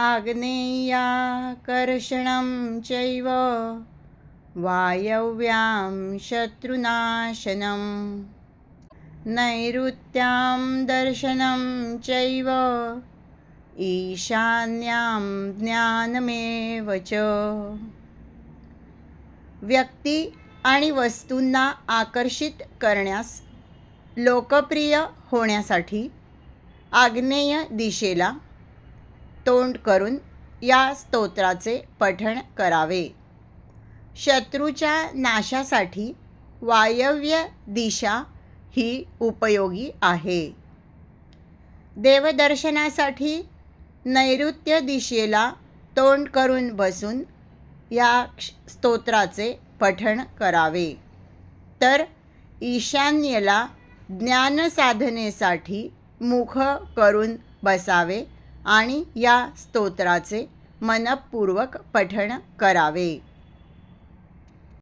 आग्नेयाकर्षणं चैव वायव्यां शत्रुनाशनं नैऋत्यां दर्शनं चैव ईशान्यां ज्ञानमेव च। व्यक्ती आणि वस्तूंना आकर्षित करण्यास लोकप्रिय होण्यासाठी आग्नेय दिशेला तोंड करून या स्तोत्राचे पठण करावे. शत्रूच्या नाशासाठी वायव्य दिशा ही उपयोगी आहे. देवदर्शनासाठी नैऋत्य दिशेला तोंड करून बसून या क्ष- स्तोत्राचे पठण करावे. तर ईशान्येला ज्ञानसाधनेसाठी मुख करून बसावे आणि या स्तोत्राचे मनपूर्वक पठण करावे.